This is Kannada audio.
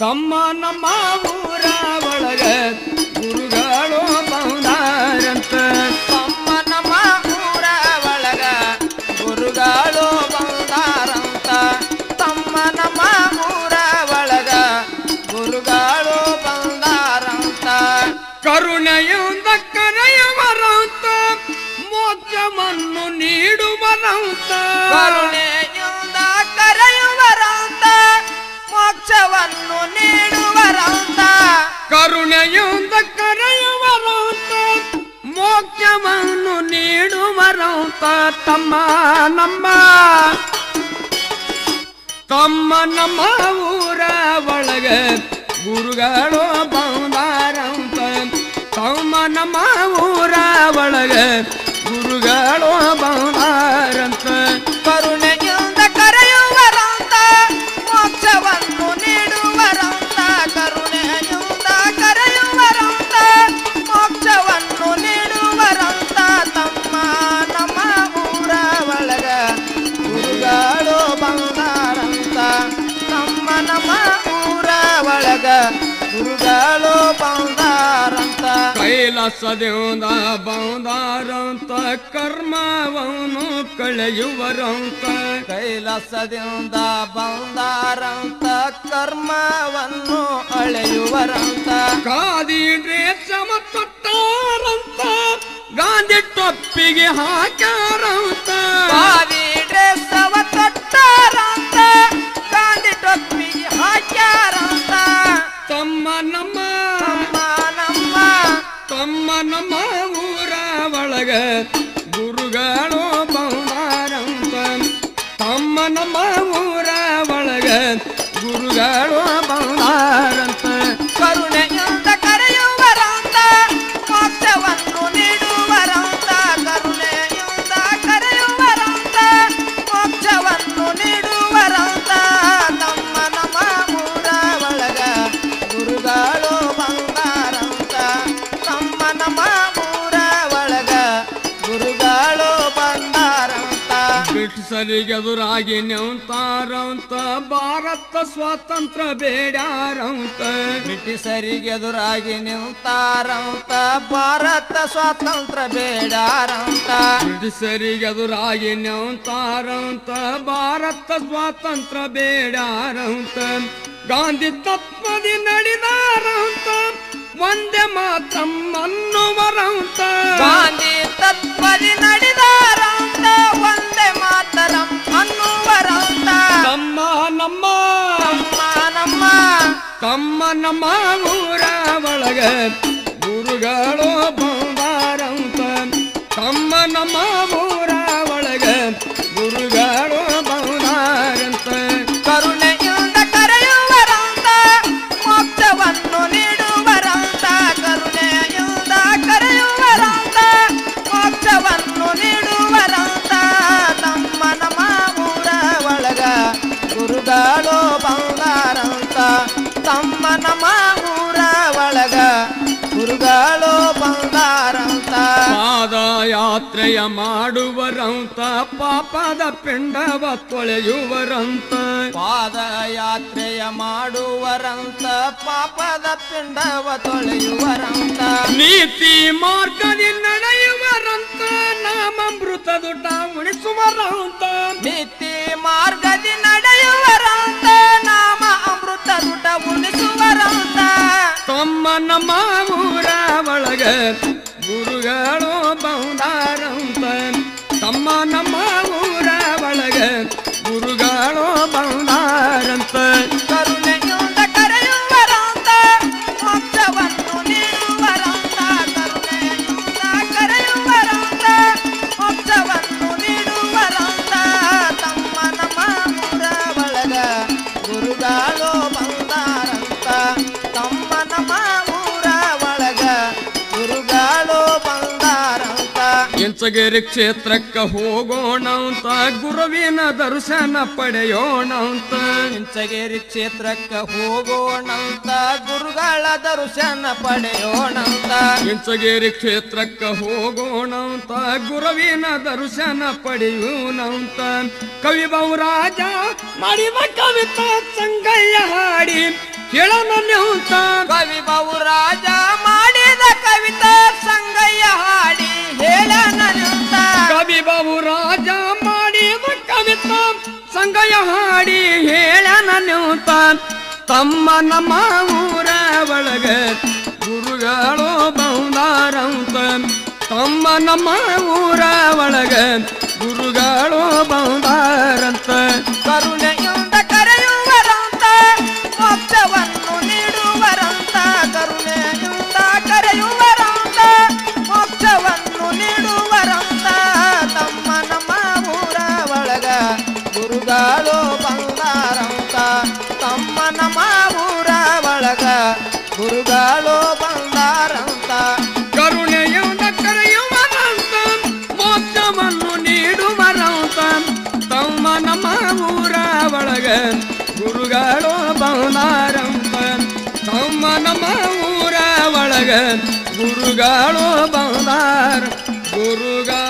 ತಮ್ಮ ನಮ್ಮ ಊರ ಒಳಗ ಗುರುಗಳು ಬಂದಾರಂತ. ತಮ್ಮ ನಮ್ಮ ಊರ ಒಳಗ ಗುರುಗಳು ಬಂದಾರಂತ. ತಮ್ಮ ನಮ್ಮ ಊರ ಒಳಗ ಗುರುಗಳು ಬಂದಾರಂತ. ಕರುಣೆಯಿಂದ ಕರೆಯುವರಂತ, ಮೋಕ್ಷವನ್ನು ನೀಡುವರಂತ ಕರುಣೆಯಿಂದ ಮೋಕ್ಷವನ್ನು ನೀಡುವರಂತ ಕರುಣೆಯಿಂದ ಕರೆಯುವರಂತ ಮೋಕ್ಷವನ್ನು ನೀಡುವರಂತ ತಮ್ಮ ನಮ್ಮ ತಮ್ಮ ನಮ್ಮ ಊರ ಒಳಗ ಗುರುಗಳು ಬಂದಾರಂತ ತಮ್ಮ ನಮ್ಮ ಊರ ಒಳಗ ಗುರುಗಳು ಬಂದಾರಂತ ಕೈಲಾಸದಿಂದ ಬಂದಾರಂತ ಕರ್ಮವನ್ನು ಕಳೆಯುವರಂತ. ಕೈಲಾಸದಿಂದ ಬಂದಾರಂತ ಕರ್ಮವನ್ನು ಅಳೆಯುವರಂತ. ಕಾದಿಡ್ರೆ ತೊಟ್ಟಾರಂತ ಗಾಂಧಿ ಟೊಪ್ಪಿಗೆ ಹಾಕ್ಯಾರಂತ. ಬಾವಿ ನಮ್ಮ ಊರ ಒಳಗ ಗುರುಗಳು ಬಂದಾರಂತ ತಮ್ಮ ನಮ್ಮ ಊರ ಒಳಗ ಗುರುಗಳು ಬಂದಾರಂತ ಕರುಣೆಯಿಂದ ಬ್ರಿಟಿಷರಿಗೆ ಎದುರಾಗಿ ನಿಂತಾರಂತ ಭಾರತ ಸ್ವಾತಂತ್ರ್ಯ ಬೇಡಾರಂತ ಬ್ರಿಟಿಷರಿಗೆ ಎದುರಾಗಿ ನಿಂತಾರಂತ ಭಾರತ ಸ್ವಾತಂತ್ರ್ಯ ಬೇಡಾರಂತ ಬ್ರಿಟಿಷರಿಗೆ ಎದುರಾಗಿ ನಿಂತಾರಂತ ಭಾರತ ಸ್ವಾತಂತ್ರ್ಯ ಬೇಡಾರಂತ ಗಾಂಧಿ ತತ್ವದಿ ನಡೆದಾರಂತ ಒಂದೇ ಮಾತಮ್ಮನ್ನುವರಂತ ತಮ್ಮ ನಮ್ಮ ಊರ ಒಳಗ ಗುರುಗಳು ಬಂದಾರಂತ. ತಮ್ಮ ನಮ್ಮ ನಮ್ಮ ಊರ ಒಳಗ ಗುರುಗಳು ಬಂದಾರಂತ ಪಾದಯಾತ್ರೆಯ ಮಾಡುವರಂತ ಪಾಪದ ಪಿಂಡವ ತೊಳೆಯುವರಂತ ಪಾದಯಾತ್ರೆಯ ಮಾಡುವರಂತ ಪಾಪದ ಪಿಂಡವ ತೊಳೆಯುವರಂತ ನೀತಿ ಮಾರ್ಗದಿ ನಡೆಯುವರಂತ ನಮ್ಮ ಊರ ಒಳಗ ಊರ ಕ್ಷೇತ್ರಕ್ಕೆ ಹೋಗೋಣ ಅಂತ ಗುರುವಿನ ದರ್ಶನ ಪಡೆಯೋಣ ಅಂತ ಇಂಚಗೇರಿ ಕ್ಷೇತ್ರಕ್ಕ ಹೋಗೋಣಂತ ಗುರುಗಳ ದರ್ಶನ ಪಡೆಯೋಣಂತ. ಇಂಚಗೇರಿ ಕ್ಷೇತ್ರಕ್ಕ ಹೋಗೋಣ ಅಂತ ಗುರುವಿನ ದರ್ಶನ ಪಡೆಯೋಣ ಅಂತ ಕವಿ ಬೌರಾಜ ಮಾಡಿದ ಕವಿತಾ ಸಂಗಯ್ಯ ಹಾಡಿ ಕೇಳೋಣ ಅಂತ ಕವಿ ಬೌರಾಜ ಮಾಡಿದ ಕವಿತಾ ಸಂಗಯ್ಯ ಹಾಡಿ ಹೇಳನಂತ ಕವಿ ಬಹುರಾಜ ಮಾಡಿದ ಕವಿತಾ ಸಂಗಯ್ಯ ಹಾಡಿ ಹೇಳನ ನ್ಯೂತ ತಮ್ಮ ನಮ್ಮ ಊರ ಒಳಗ ಗುರುಗಳು ಬಂದಾರಂತ ತಮ್ಮ ನಮ್ಮ ಊರ ಒಳಗ ಗುರುಗಳು ಬಂದಾರಂತ ಕರುಣೆಯಿಂದ ಗುರುಗಳು ಬಂದಾರ ಗುರುಗಳು